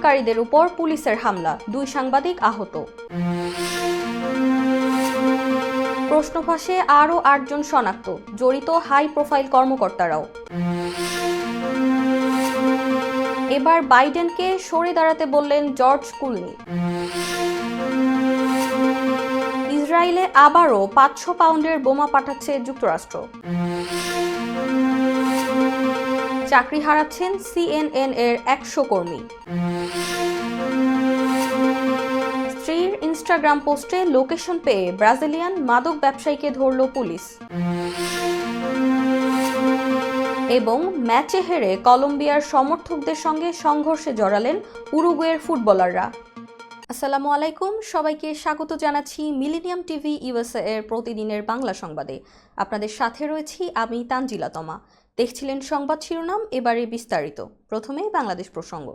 আন্দোলনকারীদের উপর পুলিশের হামলা, দুই সাংবাদিক আহত। প্রশ্ন ফাঁসে আরও আটজন শনাক্ত, জড়িত হাই প্রোফাইল কর্মকর্তারাও। এবার বাইডেনকে সরে দাঁড়াতে বললেন জর্জ কুলনি। ইসরায়েলে আবারও পাঁচশো পাউন্ডের বোমা পাঠাচ্ছে যুক্তরাষ্ট্র। চাকরি হারাচ্ছেন সিএনএন এর একশো কর্মী। স্ত্রীর ইনস্টাগ্রাম পোস্টে লোকেশন পেয়ে ব্রাজিলিয়ান মাদক ব্যবসায়ীকে ধরল পুলিশ। এবং ম্যাচে হেরে কলম্বিয়ার সমর্থকদের সঙ্গে সংঘর্ষে জড়ালেন উরুগুয়ের ফুটবলাররা। আসসালামু আলাইকুম, সবাইকে স্বাগত জানাচ্ছি মিলেনিয়াম টিভি ইউএসএ এর প্রতিদিনের বাংলা সংবাদে। আপনাদের সাথে রয়েছি আমি তানজিলা তমা। দেখছিলেন সংবাদ শিরোনাম, এবারে বিস্তারিত। প্রথমে বাংলাদেশ প্রসঙ্গ।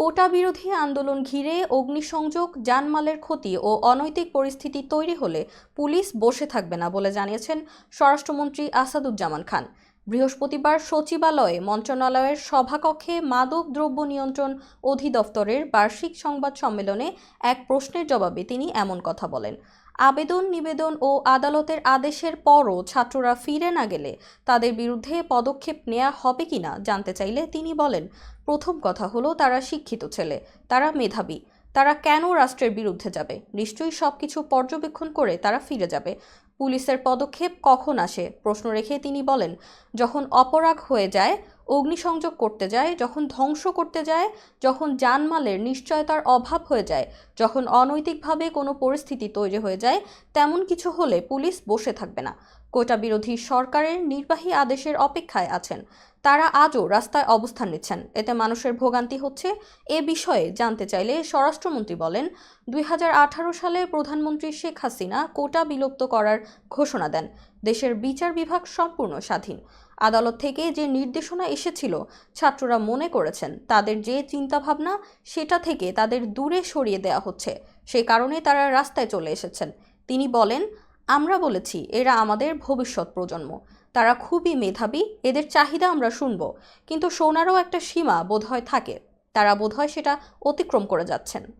কোটা বিরোধী আন্দোলন ঘিরে অগ্নিসংযোগ জানমালের ক্ষতি ও অনৈতিক পরিস্থিতি তৈরি হলে পুলিশ বসে থাকবে না বলে জানিয়েছেন স্বরাষ্ট্রমন্ত্রী আসাদুজ্জামান খান। বৃহস্পতিবার সচিবালয়ে মন্ত্রণালয়ের সভাকক্ষে মাদক দ্রব্য নিয়ন্ত্রণ অধিদপ্তরের বার্ষিক সংবাদ সম্মেলনে এক প্রশ্নের জবাবে তিনি এমন কথা বলেন। আবেদন, নিবেদন ও আদালতের আদেশের পরও ছাত্ররা ফিরে না গেলে তাদের বিরুদ্ধে পদক্ষেপ নেওয়া হবে কিনা জানতে চাইলে তিনি বলেন, প্রথম কথা হলো তারা শিক্ষিত ছেলে, তারা মেধাবী, তারা কেন রাষ্ট্রের বিরুদ্ধে যাবে? নিশ্চয়ই সবকিছু পর্যবেক্ষণ করে তারা ফিরে যাবে। পুলিশের পদক্ষেপ কখন আসে? প্রশ্ন রেখে তিনি বলেন, যখন অপরাগ হয়ে যায় অগ্নিসংযোগ করতে যায়, যখন ধ্বংস করতে যায়, যখন জানমালের নিশ্চয়তার অভাব হয়ে যায়, যখন অনৈতিকভাবে কোনো পরিস্থিতি তৈরি হয়ে যায়, তেমন কিছু হলে পুলিশ বসে থাকবে না। কোটা বিরোধী সরকারের নির্বাহী আদেশের অপেক্ষায় আছেন। তারা আজও রাস্তায় অবস্থান নিচ্ছেন। এতে মানুষের ভোগান্তি হচ্ছে। এ বিষয়ে জানতে চাইলে স্বরাষ্ট্রমন্ত্রী বলেন, দুই হাজার আঠারো সালে প্রধানমন্ত্রী শেখ হাসিনা কোটা বিলুপ্ত করার ঘোষণা দেন। দেশের বিচার বিভাগ সম্পূর্ণ স্বাধীন। আদালত থেকে যে নির্দেশনা এসেছিল, ছাত্ররা মনে করেছেন তাদের যে চিন্তাভাবনা সেটা থেকে তাদের দূরে সরিয়ে দেওয়া হচ্ছে। সে কারণে তারা রাস্তায় চলে এসেছেন। তিনি বলেন, আমরা বলেছি, এরা আমাদের ভবিষ্যৎ প্রজন্ম। তারা খুবই মেধাবী, এদের চাহিদা আমরা শুনব। কিন্তু সোনারও একটা সীমা বোধহয় থাকে। তারা বোধহয় সেটা অতিক্রম করে যাচ্ছেন।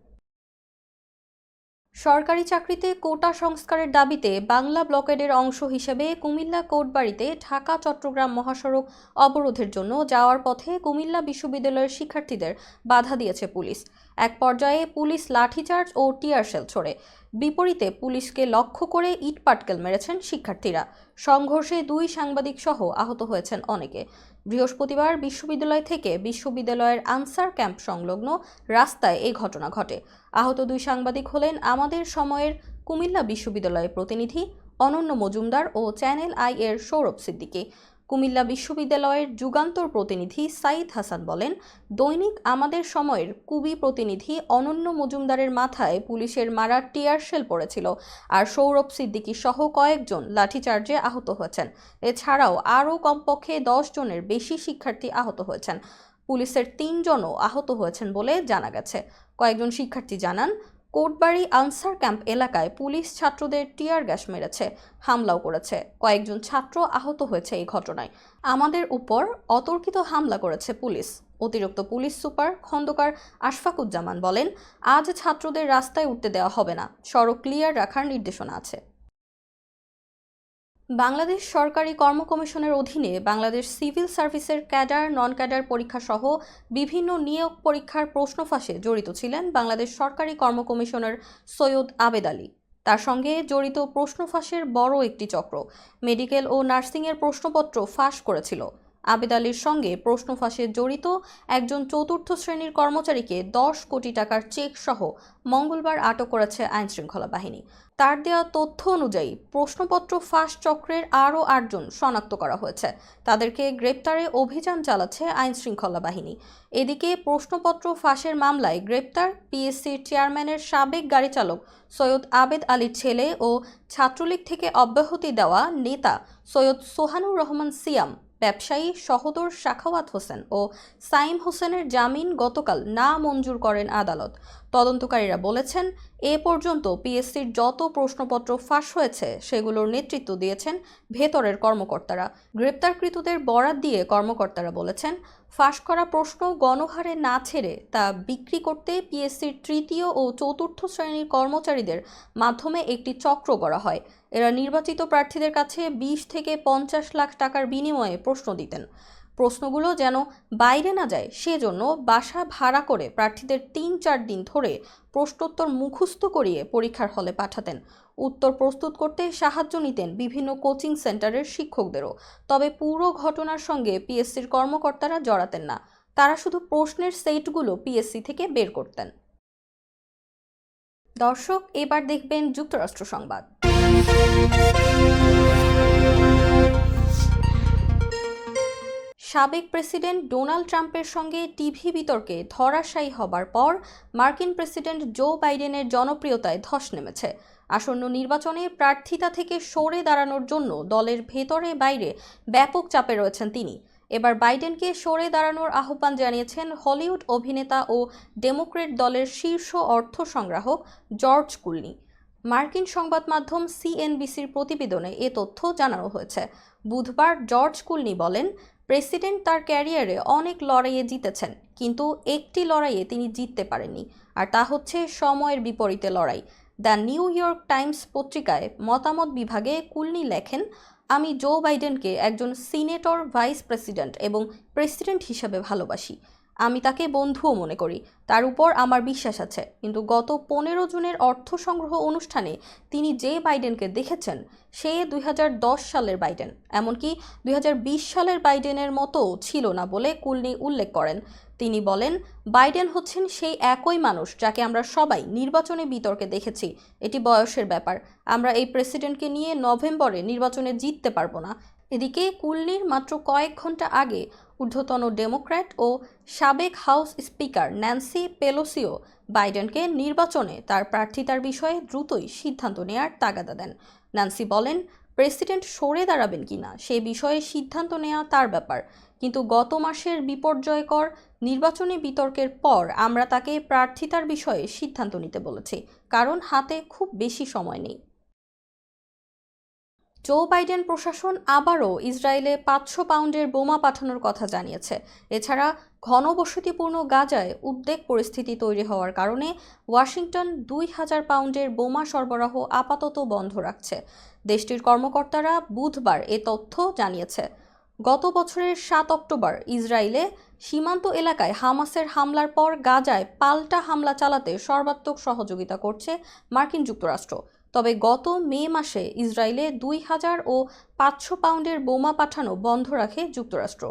সরকারি চাকরিতে কোটা সংস্কারের দাবিতে বাংলা ব্লকেডের অংশ হিসেবে কুমিল্লা কোটবাড়িতে ঢাকা, চট্টগ্রাম মহাসড়ক অবরোধের জন্য যাওয়ার পথে কুমিল্লা বিশ্ববিদ্যালয়ের শিক্ষার্থীদের বাধা দিয়েছে পুলিশ। এক পর্যায়ে পুলিশ লাঠিচার্জ ও টিয়ারশেল ছোড়ে। বিপরীতে পুলিশকে লক্ষ্য করে ইট পাটকেল মেরেছেন শিক্ষার্থীরা। সংঘর্ষে দুই সাংবাদিক সহ আহত হয়েছেন অনেকে। বৃহস্পতিবার বিশ্ববিদ্যালয় থেকে বিশ্ববিদ্যালয়ের আনসার ক্যাম্প সংলগ্ন রাস্তায় এই ঘটনা ঘটে। আহত দুই সাংবাদিক হলেন আমাদের সময়ের কুমিল্লা বিশ্ববিদ্যালয়ের প্রতিনিধি অনন্য মজুমদার ও চ্যানেল আই এর সৌরভ সিদ্দিকী। কুমিল্লা বিশ্ববিদ্যালয়ের যুগান্তর প্রতিনিধি সাইদ হাসান বলেন, দৈনিক আমাদের সময়ের কুবি প্রতিনিধি অনন্য মজুমদারের মাথায় পুলিশের মারা টিয়ার শেল পড়েছিল আর সৌরভ সিদ্দিকী সহ কয়েকজন লাঠিচার্জে আহত হয়েছেন। এছাড়াও আরও কমপক্ষে দশ জনের বেশি শিক্ষার্থী আহত হয়েছেন। পুলিশের তিনজনও আহত হয়েছেন বলে জানা গেছে। কয়েকজন শিক্ষার্থী জানান কোটবাড়ি আনসার ক্যাম্প এলাকায় পুলিশ ছাত্রদের টিয়ার গ্যাস মেরেছে, হামলাও করেছে। কয়েকজন ছাত্র আহত হয়েছে এই ঘটনায়। আমাদের উপর অতর্কিত হামলা করেছে পুলিশ। অতিরিক্ত পুলিশ সুপার খন্দকার আশফাকুজ্জামান বলেন, আজ ছাত্রদের রাস্তায় উঠতে দেওয়া হবে না। সড়ক ক্লিয়ার রাখার নির্দেশনা আছে। বাংলাদেশ সরকারি কর্ম কমিশনের অধীনে বাংলাদেশ সিভিল সার্ভিসের ক্যাডার নন ক্যাডার পরীক্ষা সহ বিভিন্ন নিয়োগ পরীক্ষার প্রশ্ন ফাঁসে জড়িত ছিলেন বাংলাদেশ সরকারি কর্ম কমিশনার সৈয়দ আবেদ আলী। তার সঙ্গে জড়িত প্রশ্ন ফাঁসের বড় একটি চক্র, মেডিকেল ও নার্সিংয়ের প্রশ্নপত্র ফাঁস করেছিল। আবেদ আলীর সঙ্গে প্রশ্ন ফাঁসে জড়িত একজন চতুর্থ শ্রেণির কর্মচারীকে দশ কোটি টাকার চেক সহ মঙ্গলবার আটক করেছে আইনশৃঙ্খলা বাহিনী। তার দেওয়া তথ্য অনুযায়ী প্রশ্নপত্র ফাঁস চক্রের আরও আটজন শনাক্ত করা হয়েছে। তাদেরকে গ্রেপ্তারে অভিযান চালাচ্ছে আইনশৃঙ্খলা বাহিনী। এদিকে প্রশ্নপত্র ফাঁসের মামলায় গ্রেপ্তার পিএসসির চেয়ারম্যানের সাবেক গাড়ি চালক সৈয়দ আবেদ আলীর ছেলে ও ছাত্রলীগ থেকে অব্যাহতি দেওয়া নেতা সৈয়দ সোহানুর রহমান সিয়াম ব্যবসায়ী সহদর শাখাওয়াত হোসেন ও সাইম হোসেনের জামিন গতকাল না মঞ্জুর করেন আদালত। তদন্তকারীরা বলেছেন, এ পর্যন্ত পিএসসির যত প্রশ্নপত্র ফাঁস হয়েছে, সেগুলোর নেতৃত্ব দিয়েছেন ভেতরের কর্মকর্তারা। গ্রেপ্তারকৃতদের বরাত দিয়ে কর্মকর্তারা বলেছেন, ফাঁস করা প্রশ্ন গণহারে না ছেড়ে তা বিক্রি করতে পিএসসির তৃতীয় ও চতুর্থ শ্রেণির কর্মচারীদের মাধ্যমে একটি চক্র গড়া হয়। এরা নির্বাচিত প্রার্থীদের কাছে বিশ থেকে পঞ্চাশ লাখ টাকার বিনিময়ে প্রশ্ন দিতেন। প্রশ্নগুলো যেন বাইরে না যায়, সেজন্য বাসা ভাড়া করে প্রার্থীদের তিন চার দিন ধরে প্রশ্নোত্তর মুখস্থ করিয়ে পরীক্ষার হলে পাঠাতেন। উত্তর প্রস্তুত করতে সাহায্য নিতেন বিভিন্ন কোচিং সেন্টারের শিক্ষকদেরও। তবে পুরো ঘটনার সঙ্গে পিএসসির কর্মকর্তারা জড়াতেন না। তারা শুধু প্রশ্নের সেটগুলো পিএসসি থেকে বের করতেন। দর্শক, এবার দেখবেন যুক্তরাষ্ট্র সংবাদ। সাবেক প্রেসিডেন্ট ডোনাল্ড ট্রাম্পের সঙ্গে টিভি বিতর্কে ধরাশায়ী হবার পর মার্কিন প্রেসিডেন্ট জো বাইডেনের জনপ্রিয়তায় ধস নেমেছে। আসন্ন নির্বাচনে প্রার্থিতা থেকে সরে দাঁড়ানোর জন্য দলের ভেতরে বাইরে ব্যাপক চাপে রয়েছেন তিনি। এবার বাইডেনকে সরে দাঁড়ানোর আহ্বান জানিয়েছেন হলিউড অভিনেতা ও ডেমোক্রেট দলের শীর্ষ অর্থ সংগ্রাহক জর্জ কুলনি। মার্কিন সংবাদ মাধ্যম সিএনবিসির প্রতিবেদনে এ তথ্য জানানো হয়েছে। বুধবার জর্জ কুলনি বলেন প্রেসিডেন্ট তার ক্যারিয়ারে অনেক লড়াইয়ে জিতেছেন, কিন্তু একটি লড়াইয়ে তিনি জিততে পারেননি, আর তা হচ্ছে সময়ের বিপরীতে লড়াই। দ্য নিউ ইয়র্ক টাইমস পত্রিকায় মতামত বিভাগে কুলনি লেখেন, আমি জো বাইডেনকে একজন সিনেটর, ভাইস প্রেসিডেন্ট এবং প্রেসিডেন্ট হিসাবে ভালোবাসি। আমি তাকে বন্ধুও মনে করি। তার উপর আমার বিশ্বাস আছে। কিন্তু গত পনেরো জুনের অর্থ সংগ্রহ অনুষ্ঠানে তিনি যে বাইডেনকে দেখেছেন, সে দুই হাজার দশ সালের বাইডেন। এমনকি দুই হাজার বিশ সালের বাইডেনের মতো ছিল না বলে কুলনি উল্লেখ করেন। তিনি বলেন, বাইডেন হচ্ছেন সেই একই মানুষ যাকে আমরা সবাই নির্বাচনে বিতর্কে দেখেছি। এটি বয়সের ব্যাপার। আমরা এই প্রেসিডেন্টকে নিয়ে নভেম্বরে নির্বাচনে জিততে পারব না। এদিকে কুলনির মাত্র কয়েক ঘণ্টা আগে ঊর্ধ্বতন ডেমোক্র্যাট ও সাবেক হাউস স্পিকার ন্যান্সি পেলোসিও বাইডেনকে নির্বাচনে তার প্রার্থিতার বিষয়ে দ্রুতই সিদ্ধান্ত নেয়ার তাগাদা দেন। ন্যান্সি বলেন, প্রেসিডেন্ট সরে দাঁড়াবেন কিনা সে বিষয়ে সিদ্ধান্ত নেওয়া তার ব্যাপার। কিন্তু গত মাসের বিপর্যয়কর নির্বাচনী বিতর্কের পর আমরা তাকে প্রার্থিতার বিষয়ে সিদ্ধান্ত নিতে বলেছি। কারণ হাতে খুব বেশি সময় নেই। জো বাইডেন প্রশাসন আবারও ইসরায়েলে পাঁচশো পাউন্ডের বোমা পাঠানোর কথা জানিয়েছে। এছাড়া ঘনবসতিপূর্ণ গাজায় উদ্বেগ পরিস্থিতি তৈরি হওয়ার কারণে ওয়াশিংটন দুই হাজার পাউন্ডের বোমা সরবরাহ আপাতত বন্ধ রাখছে। দেশটির কর্মকর্তারা বুধবার এ তথ্য জানিয়েছে। গত বছরের সাত অক্টোবর ইসরায়েলে সীমান্ত এলাকায় হামাসের হামলার পর গাজায় পাল্টা হামলা চালাতে সর্বাত্মক সহযোগিতা করছে মার্কিন যুক্তরাষ্ট্র। তবে গত মে মাসে ইসরায়েলে দুই হাজার ও পাঁচশো পাউন্ডের বোমা পাঠানো বন্ধ রাখে যুক্তরাষ্ট্র।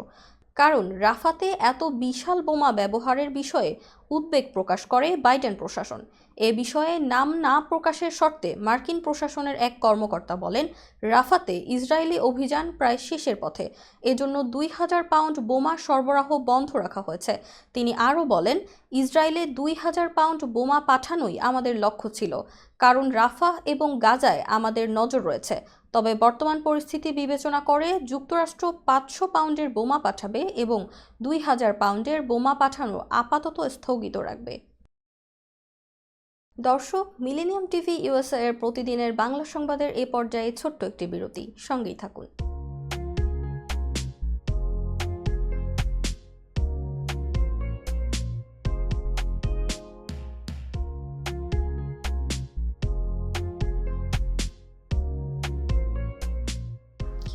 কারণ রাফাতে এত বিশাল বোমা ব্যবহারের বিষয়ে উদ্বেগ প্রকাশ করে বাইডেন প্রশাসন। এ বিষয়ে নাম না প্রকাশের শর্তে মার্কিন প্রশাসনের এক কর্মকর্তা বলেন, রাফাতে ইসরায়েলি অভিযান প্রায় শেষের পথে। এজন্য দুই হাজার পাউন্ড বোমা সরবরাহ বন্ধ রাখা হয়েছে। তিনি আরও বলেন, ইসরায়েলে দুই হাজার পাউন্ড বোমা পাঠানোই আমাদের লক্ষ্য ছিল। কারণ রাফা এবং গাজায় আমাদের নজর রয়েছে। তবে বর্তমান পরিস্থিতি বিবেচনা করে যুক্তরাষ্ট্র পাঁচশো পাউন্ডের বোমা পাঠাবে এবং দুই হাজার পাউন্ডের বোমা পাঠানো আপাতত স্থগিত রাখবে। দর্শক, মিলেনিয়াম টিভি ইউএসএ এর প্রতিদিনের বাংলা সংবাদের এ পর্যায়ে ছোট্ট একটি বিরতি। সঙ্গেই থাকুন।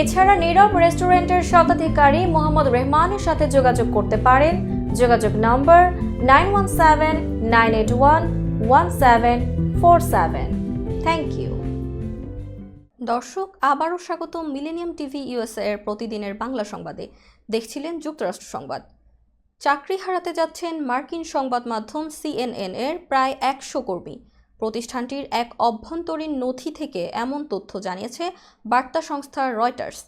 এছাড়া নীরব রেস্টুরেন্টের শতাধিকারী মোহাম্মদ রেহমানের সাথে যোগাযোগ করতে পারেন। যোগাযোগ number nine one seven, nine eight one one seven four seven. Thank you. দর্শক, আবারও স্বাগত মিলেনিয়াম টিভি ইউএসএ এর প্রতিদিনের বাংলা সংবাদে। দেখছিলেন যুক্তরাষ্ট্র সংবাদ। চাকরি হারাতে যাচ্ছেন মার্কিন সংবাদ মাধ্যম সিএনএন এর প্রায় একশো কর্মী। প্রতিষ্ঠানটির এক অভ্যন্তরীণ নথি থেকে এমন তথ্য জানিয়েছে বার্তা সংস্থা রয়টার্স।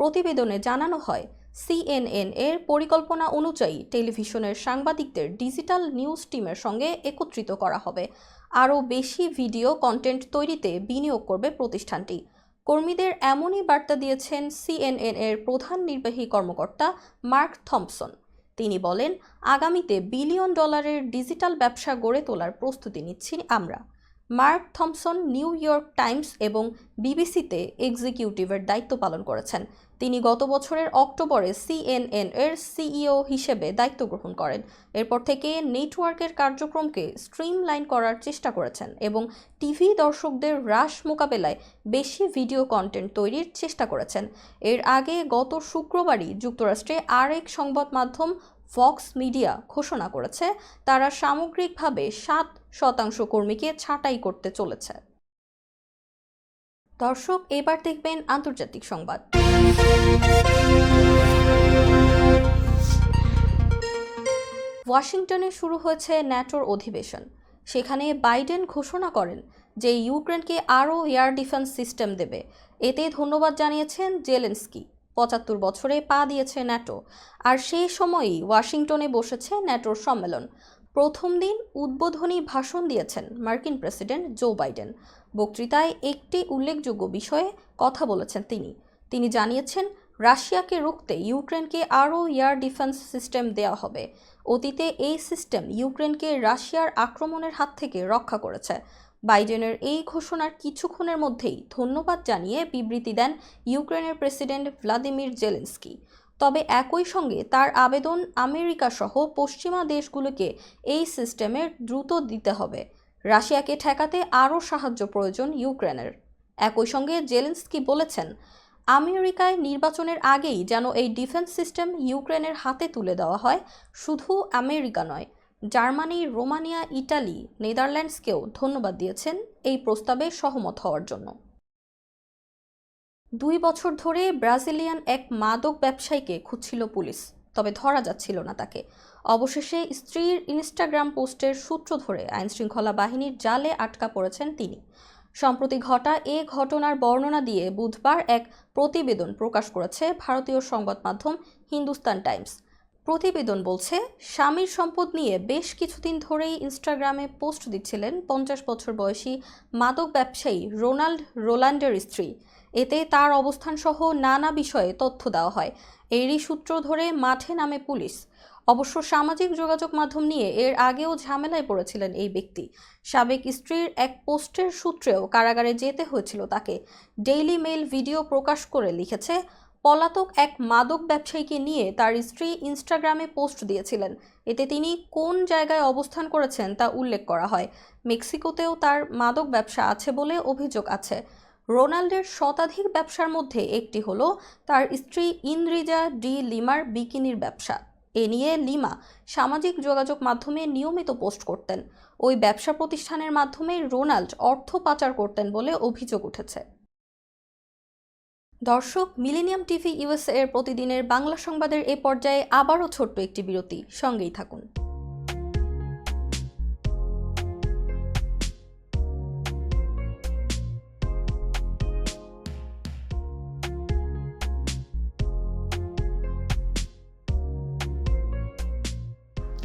প্রতিবেদনে জানানো হয়, সিএনএন এর পরিকল্পনা অনুযায়ী টেলিভিশনের সাংবাদিকদের ডিজিটাল নিউজ টিমের সঙ্গে একত্রিত করা হবে। আরও বেশি ভিডিও কন্টেন্ট তৈরিতে বিনিয়োগ করবে প্রতিষ্ঠানটি। কর্মীদের এমনই বার্তা দিয়েছেন সিএনএন এর প্রধান নির্বাহী কর্মকর্তা মার্ক থম্পসন তিনি বলেন আগামীতে বিলিয়ন ডলারের ডিজিটাল ব্যবসা গড়ে তোলার প্রস্তুতি নিচ্ছি আমরা। Mark Thompson New York Times এবং বিবিসিতে এক্সিকিউটিভের দায়িত্ব পালন করেছেন। তিনি গত বছরের অক্টোবরে সিএনএন এর সিইও হিসেবে দায়িত্ব গ্রহণ করেন। এরপর থেকে নেটওয়ার্কের কার্যক্রমকে স্ট্রিমলাইন করার চেষ্টা করেছেন এবং টিভি দর্শকদের হ্রাস মোকাবেলায় বেশি ভিডিও কন্টেন্ট তৈরির চেষ্টা করেছেন। এর আগে গত শুক্রবারই যুক্তরাষ্ট্রে আরেক সংবাদ মাধ্যম ফক্স মিডিয়া ঘোষণা করেছে, তারা সামগ্রিকভাবে সাত শতাংশ কর্মীকে ছাঁটাই করতে চলেছে। দর্শক, এবার দেখবেন আন্তর্জাতিক সংবাদ। ওয়াশিংটনে শুরু হয়েছে ন্যাটোর অধিবেশন। সেখানে বাইডেন ঘোষণা করেন যে ইউক্রেনকে আরও এয়ার ডিফেন্স সিস্টেম দেবে। এতে ধন্যবাদ জানিয়েছেন জেলেন্সকি। পঁচাত্তর বছরে পা দিয়েছে ন্যাটো। আর সেই সময়ই ওয়াশিংটনে বসেছে ন্যাটোর সম্মেলন। প্রথম দিন উদ্বোধনী ভাষণ দিয়েছেন মার্কিন প্রেসিডেন্ট জো বাইডেন। বক্তৃতায় একটি উল্লেখযোগ্য বিষয়ে কথা বলেছেন তিনি। তিনি জানিয়েছেন, রাশিয়াকে রুখতে ইউক্রেনকে আরও এয়ার ডিফেন্স সিস্টেম দেওয়া হবে। অতীতে এই সিস্টেম ইউক্রেনকে রাশিয়ার আক্রমণের হাত থেকে রক্ষা করেছে। বাইডেনের এই ঘোষণার কিছুক্ষণের মধ্যেই ধন্যবাদ জানিয়ে বিবৃতি দেন ইউক্রেনের প্রেসিডেন্ট ভ্লাদিমির জেলেন্সকি। তবে একই সঙ্গে তার আবেদন আমেরিকা সহ পশ্চিমা দেশগুলোকে এই সিস্টেমের দ্রুত দিতে হবে। রাশিয়াকে ঠেকাতে আরও সাহায্য প্রয়োজন ইউক্রেনের। একই সঙ্গে জেলেন্সকি বলেছেন, আমেরিকায় নির্বাচনের আগেই যেন এই ডিফেন্স সিস্টেম ইউক্রেনের হাতে তুলে দেওয়া হয়, শুধু আমেরিকা নয়। জার্মানি, রোমানিয়া, ইটালি, নেদারল্যান্ডসকেও ধন্যবাদ দিয়েছেন এই প্রস্তাবে সহমত হওয়ার জন্য। দুই বছর ধরে ব্রাজিলিয়ান এক মাদক ব্যবসায়ীকে খুঁজছিল পুলিশ, তবে ধরা যাচ্ছিল না তাকে। অবশেষে স্ত্রীর ইনস্টাগ্রাম পোস্টের সূত্র ধরে আইনশৃঙ্খলা বাহিনীর জালে আটকা পড়েছেন তিনি। সম্প্রতি ঘটা এ ঘটনার বর্ণনা দিয়ে বুধবার এক প্রতিবেদন প্রকাশ করেছে ভারতীয় সংবাদ মাধ্যম হিন্দুস্তান টাইমস। প্রতিবেদন বলছে, স্বামীর সম্পদ নিয়ে বেশ কিছুদিন ধরেই ইনস্টাগ্রামে পোস্ট দিচ্ছিলেন পঞ্চাশ বছর বয়সী মাদক ব্যবসায়ী রোনাল্ড রোল্যান্ডের স্ত্রী। এতে তার অবস্থান সহ নানা বিষয়ে তথ্য দেওয়া হয়। এরই সূত্র ধরে মাঠে নামে পুলিশ। অবশ্য সামাজিক যোগাযোগ মাধ্যম নিয়ে এর আগেও ঝামেলায় পড়েছিলেন এই ব্যক্তি। সাবেক স্ত্রীর এক পোস্টের সূত্রেও কারাগারে যেতে হয়েছিল তাকে। ডেইলি মেইল ভিডিও প্রকাশ করে লিখেছে, পলাতক এক মাদক ব্যবসায়ীকে নিয়ে তার স্ত্রী ইনস্টাগ্রামে পোস্ট দিয়েছিলেন। এতে তিনি কোন জায়গায় অবস্থান করেছেন তা উল্লেখ করা হয়। মেক্সিকোতেও তার মাদক ব্যবসা আছে বলে অভিযোগ আছে। রোনাল্ডের শতাধিক ব্যবসার মধ্যে একটি হলো তার স্ত্রী ইন্দ্রিজা ডি লিমার বিকিনির ব্যবসা। এ নিয়ে লিমা সামাজিক যোগাযোগ মাধ্যমে নিয়মিত পোস্ট করতেন। ওই ব্যবসা প্রতিষ্ঠানের মাধ্যমে রোনাল্ড অর্থ পাচার করতেন বলে অভিযোগ উঠেছে। দর্শক, মিলেনিয়াম টিভি ইউএসএ এর প্রতিদিনের বাংলা সংবাদের এ পর্যায়ে আবারও ছোট্ট একটি বিরতি। সঙ্গেই থাকুন।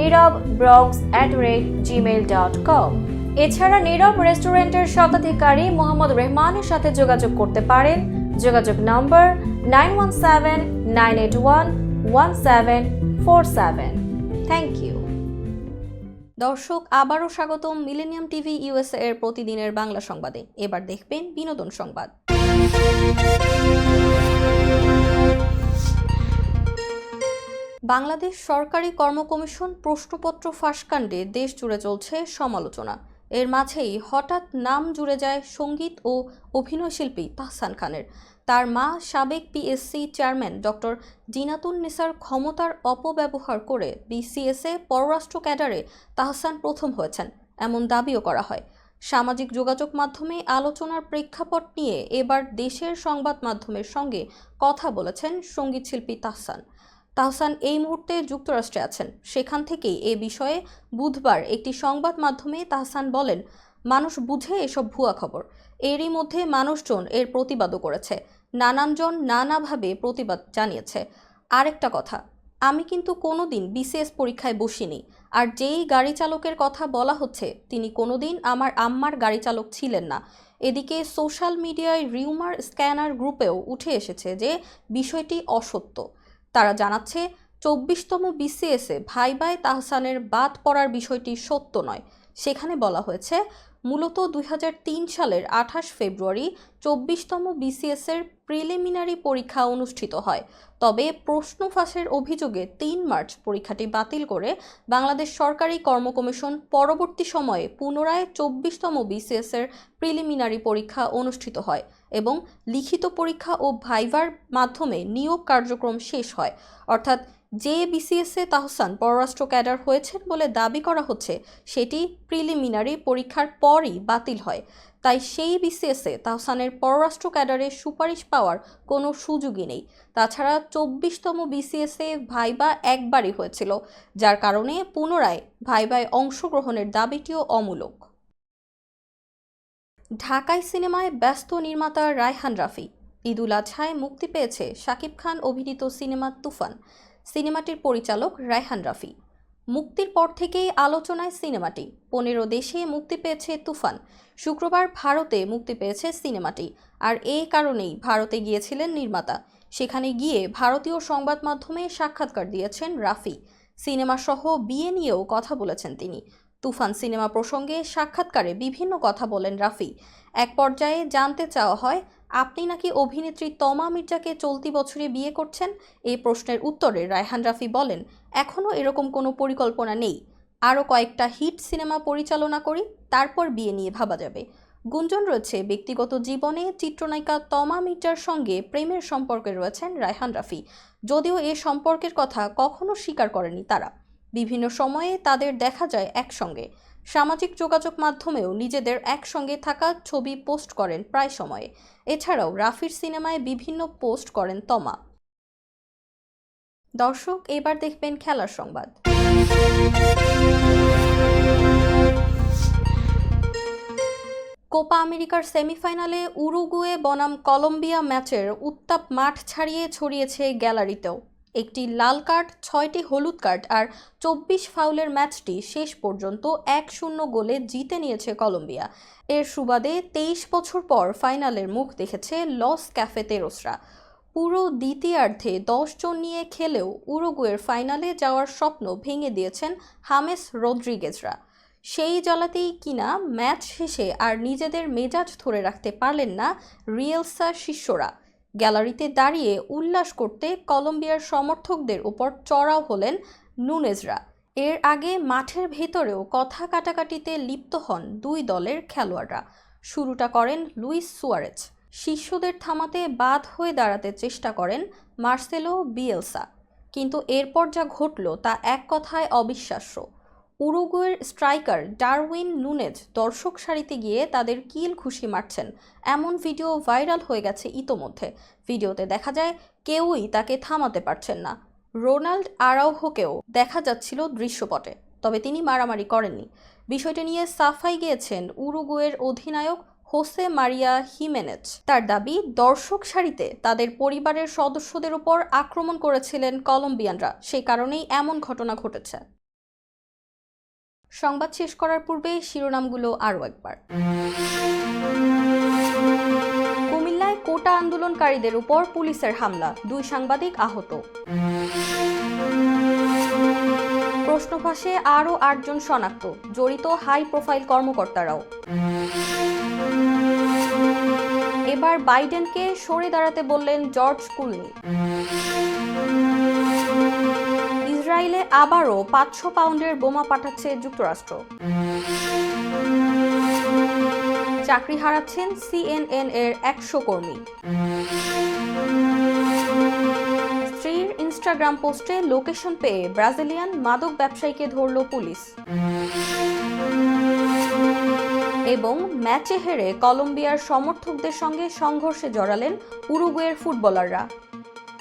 Nirab Bronx at rate Gmail dot com এছাড়া নীরব রেস্টুরেন্টের শতাধিকারী মোহাম্মদ রহমানের সাথে যোগাযোগ করতে পারেন। যোগাযোগ number nine one seven nine eight one one seven four seven thank you দর্শক, আবারও স্বাগতম মিলেনিয়াম টিভি ইউএসএ এর প্রতিদিনের বাংলা সংবাদে। এবার দেখবেন বিনোদন সংবাদ। বাংলাদেশ সরকারি কর্মকমিশন প্রশ্নপত্র ফাঁসকাণ্ডে দেশ জুড়ে চলছে সমালোচনা। এর মাঝেই হঠাৎ নাম জুড়ে যায় সংগীত ও অভিনয়শিল্পী তাহসান খানের। তার মা সাবেক পিএসসি চেয়ারম্যান ডক্টর জিনাতুন নিসার ক্ষমতার অপব্যবহার করে বিসিএসএ পররাষ্ট্র ক্যাডারে তাহসান প্রথম হয়েছেন, এমন দাবিও করা হয়। সামাজিক যোগাযোগ মাধ্যমে আলোচনার প্রেক্ষাপট নিয়ে এবার দেশের সংবাদ মাধ্যমের সঙ্গে কথা বলেছেন সঙ্গীতশিল্পী তাহসান। তাহসান এই মুহূর্তে যুক্তরাষ্ট্রে আছেন। সেখান থেকেই এ বিষয়ে বুধবার একটি সংবাদ মাধ্যমে তাহসান বলেন, মানুষ বুঝে এসব ভুয়া খবর। এরই মধ্যে মানুষজন এর প্রতিবাদও করেছে। নানানজন নানাভাবে প্রতিবাদ জানিয়েছে। আরেকটা কথা, আমি কিন্তু কোনোদিন বিসিএস পরীক্ষায় বসিনি। আর যেই গাড়ি চালকের কথা বলা হচ্ছে, তিনি কোনোদিন আমার আম্মার গাড়ি চালক ছিলেন না। এদিকে সোশ্যাল মিডিয়ায় রিউমার স্ক্যানার গ্রুপেও উঠে এসেছে যে বিষয়টি অসত্য। তারা জানাচ্ছে, চব্বিশতম বিসিএসে ভাই ভাই তাহসানের বাদ পড়ার বিষয়টি সত্য নয়। সেখানে বলা হয়েছে, মূলত দুই হাজার তিন সালের আঠাশ ফেব্রুয়ারি চব্বিশতম বিসিএসের প্রিলিমিনারি পরীক্ষা অনুষ্ঠিত হয়। তবে প্রশ্ন ফাঁসের অভিযোগে তিন মার্চ পরীক্ষাটি বাতিল করে বাংলাদেশ সরকারি কর্মকমিশন পরবর্তী সময়ে পুনরায় চব্বিশতম বিসিএসের প্রিলিমিনারি পরীক্ষা অনুষ্ঠিত হয় এবং লিখিত পরীক্ষা ও ভাইভার মাধ্যমে নিয়োগ কার্যক্রম শেষ হয়। অর্থাৎ যে বিসিএসএ তাহসান পররাষ্ট্র ক্যাডার হয়েছেন বলে দাবি করা হচ্ছে, সেটি প্রিলিমিনারি পরীক্ষার পরই বাতিল হয়। তাই সেই বিসিএসএ তাহসানের পররাষ্ট্র ক্যাডারে সুপারিশ পাওয়ার কোনো সুযোগই নেই। তাছাড়া চব্বিশতম বিসিএসএ ভাইবা একবারই হয়েছিল, যার কারণে পুনরায় ভাইবায় অংশগ্রহণের দাবিটিও অমূলক। ঢাকাই সিনেমায় ব্যস্ত নির্মাতা রায়হান রাফি, ঈদুল আজহায় মুক্তি পেয়েছে শাকিব খান অভিনীত সিনেমা তুফান। সিনেমাটির পরিচালক রায়হান রাফি। মুক্তির পর থেকেই আলোচনায় সিনেমাটি। পনেরো দেশে মুক্তি পেয়েছে তুফান। শুক্রবার ভারতে মুক্তি পেয়েছে সিনেমাটি। আর এই কারণেই ভারতে গিয়েছিলেন নির্মাতা। সেখানে গিয়ে ভারতীয় সংবাদ মাধ্যমে সাক্ষাৎকার দিয়েছেন রাফি। সিনেমা সহ বিয়ে নিয়েও কথা বলেছেন তিনি। তুফান সিনেমা প্রসঙ্গে সাক্ষাৎকারে বিভিন্ন কথা বলেন রাফি। এক পর্যায়ে জানতে চাওয়া হয় আপনি নাকি অভিনেত্রী তমা মির্জাকে চলতি বছরে বিয়ে করছেন? এই প্রশ্নের উত্তরে রায়হান রাফি বলেন এখনও এরকম কোনো পরিকল্পনা নেই। আরও কয়েকটা হিট সিনেমা পরিচালনা করি, তারপর বিয়ে নিয়ে ভাবা যাবে। গুঞ্জন রয়েছে, ব্যক্তিগত জীবনে চিত্রনায়িকা তমা মির্জার সঙ্গে প্রেমের সম্পর্কে রয়েছেন রায়হান রাফি। যদিও এ সম্পর্কের কথা কখনো স্বীকার করেনি তারা। বিভিন্ন সময়ে তাদের দেখা যায় একসঙ্গে। সামাজিক যোগাযোগ মাধ্যমেও নিজেদের একসঙ্গে থাকা ছবি পোস্ট করেন প্রায় সময়ে। এছাড়াও রাফির সিনেমায় বিভিন্ন পোস্ট করেন তমা। দর্শক, এবার দেখবেন খেলার সংবাদ। কোপা আমেরিকার সেমিফাইনালে উরুগুয়ে বনাম কলম্বিয়া ম্যাচের উত্তাপ মাঠ ছাড়িয়ে ছড়িয়েছে গ্যালারিতেও। একটি লাল কার্ড, ছয়টি হলুদ কার্ড আর চব্বিশ ফাউলের ম্যাচটি শেষ পর্যন্ত এক শূন্য গোলে জিতে নিয়েছে কলম্বিয়া। এর সুবাদে তেইশ বছর পর ফাইনালের মুখ দেখেছে লস ক্যাফেতেরোসরা পুরো দ্বিতীয়ার্ধে দশ জন নিয়ে খেলেও উরুগুয়ের ফাইনালে যাওয়ার স্বপ্ন ভেঙে দিয়েছেন হামেস রদ্রিগেজরা। সেই জ্বালাতেই কিনা ম্যাচ শেষে আর নিজেদের মেজাজ ধরে রাখতে পারলেন না রিয়েলসা শিষ্যরা। গ্যালারিতে দাঁড়িয়ে উল্লাস করতে কলম্বিয়ার সমর্থকদের উপর চড়াও হলেন নুনেজরা। এর আগে মাঠের ভেতরেও কথা কাটাকাটিতে লিপ্ত হন দুই দলের খেলোয়াড়রা। শুরুটা করেন লুইস সুয়ারেজ। শিষ্যদের থামাতে বাদ হয়ে দাঁড়াতে চেষ্টা করেন মার্সেলো বিয়েলসা। কিন্তু এরপর যা ঘটল তা এক কথায় অবিশ্বাস্য। উরুগুয়ের স্ট্রাইকার ডারউইন নুনেজ দর্শক সারিতে গিয়ে তাদের কিল খুশি মারছেন। এমন ভিডিও ভাইরাল হয়ে গেছে ইতোমধ্যে। ভিডিওতে দেখা যায়, কেউই তাকে থামাতে পারছেন না। রোনাল্ড আরাউহোকেও দেখা যাচ্ছিল দৃশ্যপটে, তবে তিনি মারামারি করেননি। বিষয়টি নিয়ে সাফাই গিয়েছেন উরুগুয়ের অধিনায়ক হোসে মারিয়া হিমেনেজ। তার দাবি, দর্শক সারিতে তাদের পরিবারের সদস্যদের উপর আক্রমণ করেছিলেন কলম্বিয়ানরা। সেই কারণেই এমন ঘটনা ঘটেছে। সংবাদ শেষ করার পূর্বে শিরোনামগুলো আরও একবার। কুমিল্লায় কোটা আন্দোলনকারীদের উপর পুলিশের হামলা, দুই সাংবাদিক আহত। প্রশ্ন ফাঁসে আরও আটজন শনাক্ত, জড়িত হাই প্রোফাইল কর্মকর্তারাও। এবার বাইডেনকে সরে দাঁড়াতে বললেন জর্জ কুলনি। আবারও পাঁচশো পাউন্ডের বোমা পাঠাচ্ছে যুক্তরাষ্ট্র। চাকরি হারাচ্ছেন সিএনএন এর একশো কর্মী। স্ত্রীর ইনস্টাগ্রাম পোস্টে লোকেশন পেয়ে ব্রাজিলিয়ান মাদক ব্যবসায়ীকে ধরল পুলিশ। এবং ম্যাচে হেরে কলম্বিয়ার সমর্থকদের সঙ্গে সংঘর্ষে জড়ালেন উরুগুয়ের ফুটবলাররা।